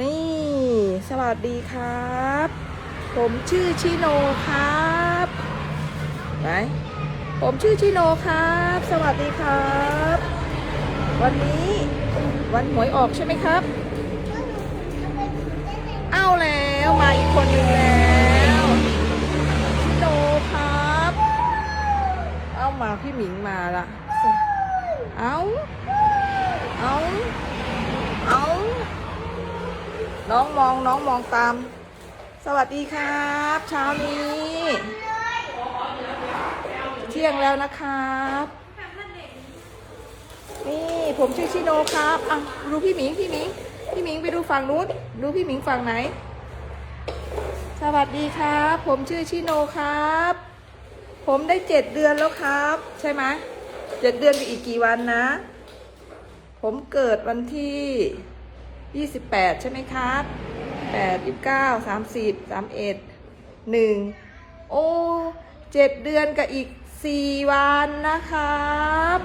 นี่ สวัสดีครับ ผมชื่อชิโนครับไหนผมชื่อชิโนครับ สวัสดีครับ วันนี้วันหวยออกใช่ไหมครับ เอาแล้วมาอีกคนหนึ่งแล้วชิโนครับ เอามาพี่หมิงมาละเอาเอาเอา น้องมองน้องมองตาม สวัสดีครับ เช้านี้ เที่ยงแล้วนะครับ นี่ผมชื่อชิโนครับอะดูพี่หมิงพี่หมิงพี่หมิงไปดูฝั่งนู้นดูพี่หมิงฝั่งไหน สวัสดีครับ ผมชื่อชิโนครับ ผมได้เจ็ดเดือนแล้วครับ ใช่ไหมเจ็ดเดือนกับอีกกี่วันนะ ผมเกิดวันที่ 28ใช่ไหมครับ8 29 30 31 1โอ้เจ็ดเดือนกับอีก4วันนะครับ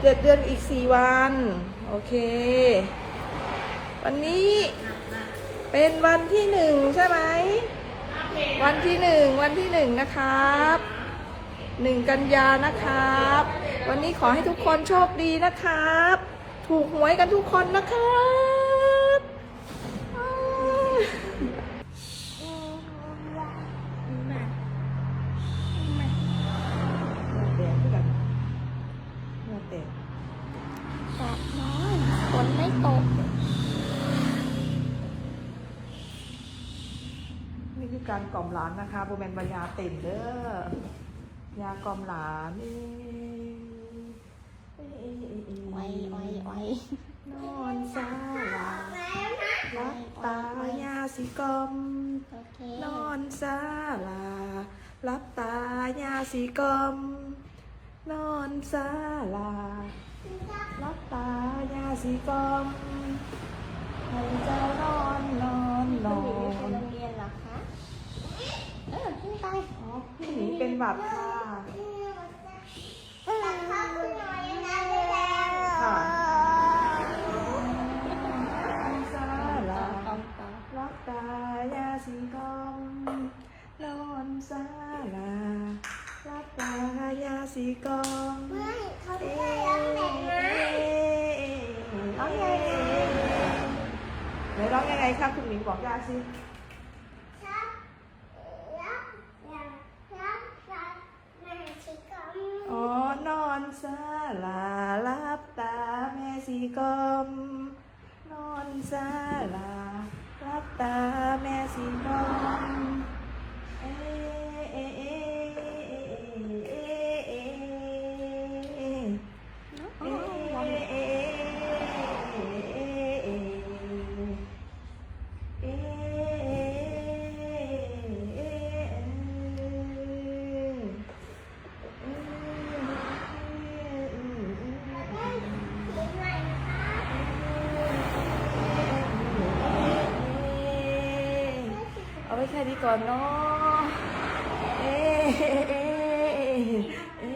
เจ็ดเดือนอีก4วัน โอเค วันนี้เป็นวันที่หนึ่งใช่ไหมวันที่หนึ่งวันที่หนึ่งนะครับหนึ่งกันยานะครับ วันนี้ขอให้ทุกคนโชคดีนะครับ ถูกหวยกันทุกคนนะครับอ้าวแดดด้วยกันแดดแดดร้อนฝนไม่ตก นี่คือการกล่อมหลานนะคะโบแมนบายาเต็มเด้อยากล่อมหลานเอ้ยเอ้ยเอ้ยเอ้ยเอ้ยไวไวไว นอนสาลารับตายาสีกลมโอเคนอนสาลารับตายาสีกลมนอนสาลารับตายาสีกลมให้เจ้านอนนอนนคุอณหมิงไปนโรงเรียนเหรอคะ เออขึ้นไปอ๋อพี่หมีเป็นหวัดค่ะค่ะสาลา ตองตอง รักตายา สีกอมนอนสาลารักตายาสีกอมเอ๊ะร้องไงไหนร้องยังไงครับคุณหมิงบอกยาสิอ๋อนอนสาลารับตาแม่สีกอมนอนสาลา ไว้แค่นี้ก่อนเนาะเอ๊ะเอ๊ะเอ๊ะ